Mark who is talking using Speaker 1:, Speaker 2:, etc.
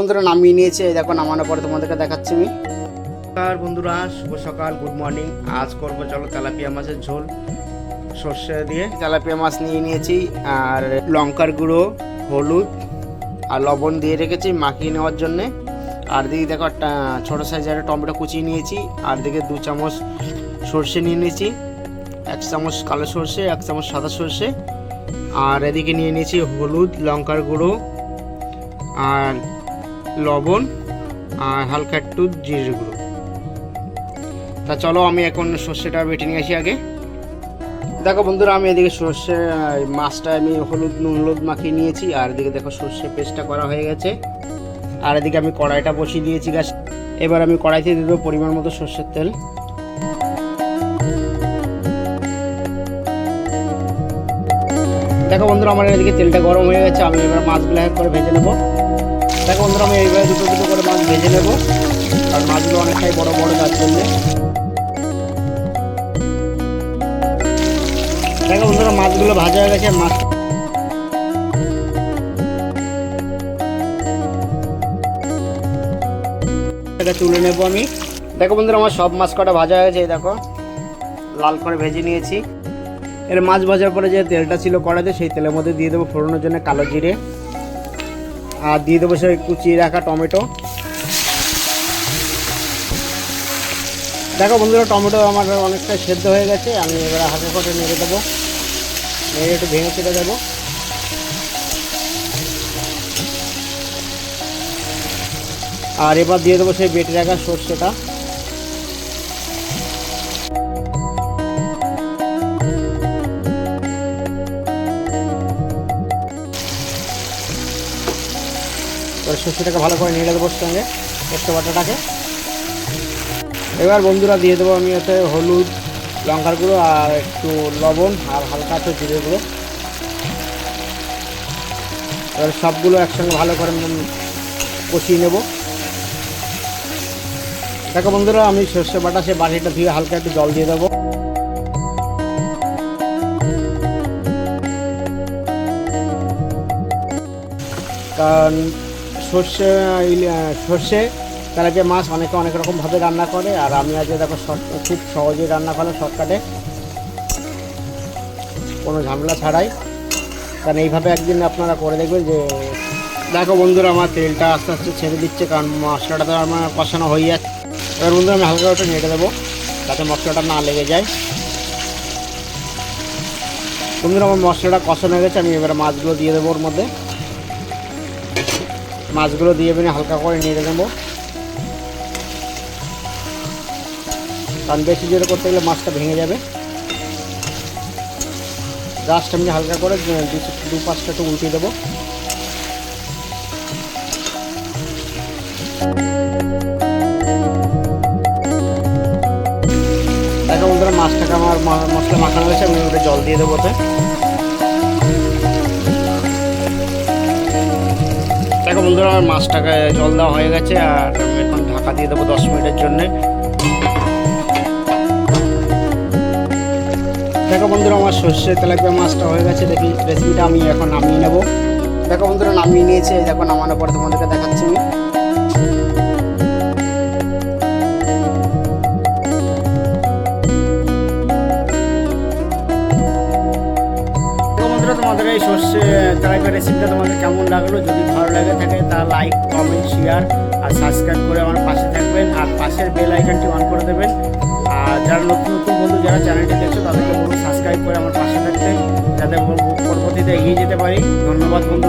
Speaker 1: বন্ধুরা নামিয়ে নিয়েছে এই দেখো নামানোর পরে তোমাদেরকে দেখাচ্ছি আমি। নমস্কার বন্ধুরা শুভ সকাল গুড মর্নিং আজ করব চলো তেলাপিয়া মাছের ঝোল সর্ষে দিয়ে। তেলাপিয়া মাছ নিয়ে নিয়েছি আর লঙ্কার গুঁড়ো হলুদ আর লবণ দিয়ে রেখেছি মাখিয়ে নেওয়ার জন্যে। আর দিকে দেখো একটা ছোটো সাইজের একটা টমেটো কুচিয়ে নিয়েছি আর দিকে দু চামচ সর্ষে নিয়ে নিয়েছি এক চামচ কালো সর্ষে এক চামচ সাদা সর্ষে। আর এদিকে নিয়ে নিয়েছি হলুদ লঙ্কার গুঁড়ো আর লবণ আর হালকা একটু জিরে গুঁড়ো। তা চলো আমি এখন সর্ষেটা বেটে নিয়ে আসি আগে। দেখো বন্ধুরা, আমি এদিকে সর্ষে মাছটা আমি হলুদ, নুন, হলুদ মাখিয়ে নিয়েছি, আর এদিকে দেখো সর্ষে পেস্টটা করা হয়ে গেছে। আর এদিকে আমি কড়াইটা বসিয়ে দিয়েছি গ্যাস এবার আমি কড়াইতে দেবো পরিমাণ মতো সর্ষের তেল। দেখো বন্ধুরা, আমার এদিকে তেলটা গরম হয়ে গেছে, আমি এবার মাছগুলো এক করে ভেজে নেব। দেখো বন্ধুরা আমি এইভাবে দুটো দুটো করে মাছ ভেজে নেব। আর মাছগুলো অনেকটাই বড় বড় যার জন্য। দেখো বন্ধুরা, মাছগুলো ভাজা হয়ে গেছে, মাছ তুলে নেব আমি। দেখো বন্ধুরা, আমার সব মাছ কটা ভাজা হয়ে গেছে, এই দেখো। লাল করে ভেজে নিয়েছি। এর মাছ ভাজার পরে যে তেলটা ছিল কড়াতে সেই তেলের মধ্যে দিয়ে দেবো ফোড়নের জন্য কালো জিরে। আর দিয়ে দেবো সেই কুচিয়ে রাখা টমেটো। দেখো বন্ধুরা, টমেটো আমার অনেকটা সেদ্ধ হয়ে গেছে, আমি এবার হাতে করে নেড়ে দেবো। নেড়ে একটু ভেঙে ছেড়ে দেবো। আর এবার দিয়ে দেবো সেই বেটে রাখা সর্ষেটা। এবার সর্ষেটাকে ভালো করে নিয়ে দেবো সঙ্গে পোস্ত বাটাটাকে। এবার বন্ধুরা দিয়ে দেবো আমি হচ্ছে হলুদ, লঙ্কার গুঁড়ো আর একটু লবণ আর হালকা একটু জিরে গুঁড়ো। এবার সবগুলো একসঙ্গে ভালো করে কষিয়ে নেব। দেখো বন্ধুরা, আমি সর্ষে বাটা, সে বাটিটা ধুয়ে হালকা একটু জল দিয়ে দেবো। কারণ সর্ষে সর্ষে তেলাপিয়া মাছ অনেকে অনেক রকমভাবে রান্না করে, আর আমি আজকে দেখো খুব সহজেই রান্না করে শর্টকাটে। কোনো ঝামেলা ছাড়াই। কারণ এইভাবে একদিন আপনারা করে দেখবেন যে, দেখো বন্ধুরা, আমার তেলটা আস্তে আস্তে ছেড়ে দিচ্ছে, কারণ মশলাটা তো আমার কষানো হয়ে যাচ্ছে। এবার বন্ধুরা, আমি হালকা একটু নেড়ে দেবো, যাতে মশলাটা না লেগে যায়। বন্ধুরা, আমার মশলাটা কষানো হয়ে গেছে, আমি এবার মাছগুলো দিয়ে দেবো ওর মধ্যে। মাছগুলো দিয়ে এমনি হালকা করে নেড়ে দেবো। কারণ বেশি জোরে করতে গেলে মাছটা ভেঙে যাবে। জাস্ট এমনি হালকা করে দু- পাঁচটা একটু উল্টিয়ে দেবো। দেখো মাছটাকে আমার মশলা মাখানো হয়েছে, আমি ওটা জল দিয়ে দেবো ওতে। বন্ধুরা আমার মাছটাকে জল দেওয়া হয়ে গেছে, আর এখন ঢাকা দিয়ে দেবো দশ মিনিটের জন্যে। দেখো বন্ধুরা, আমার সর্ষে তেলাপিয়া মাছটা হয়ে গেছে, দেখি রেসিপিটা আমি এখন নামিয়ে নেব। দেখো বন্ধুরা, নামিয়ে নিয়েছে, দেখো নামানোর পরে তোমাদেরকে দেখাচ্ছি আমি। সর্ষে তেলাপিয়া রেসিপিটা তোমাদের কেমন লাগল? যদি ভালো লাগে থাকে, তা লাইক কমেন্ট শেয়ার আর সাবস্ক্রাইব করে আমার পাশে থাকবেন আর পাশের বেল আইকনটি অন করে দেবেন। আর যারা নতুন নতুন বন্ধু যারা চ্যানেলটি দেখছ, তাদেরকে বলুন সাবস্ক্রাইব করে আমার পাশে থাকতে, যাতে পরবর্তীতে এগিয়ে যেতে পারি। ধন্যবাদ বন্ধু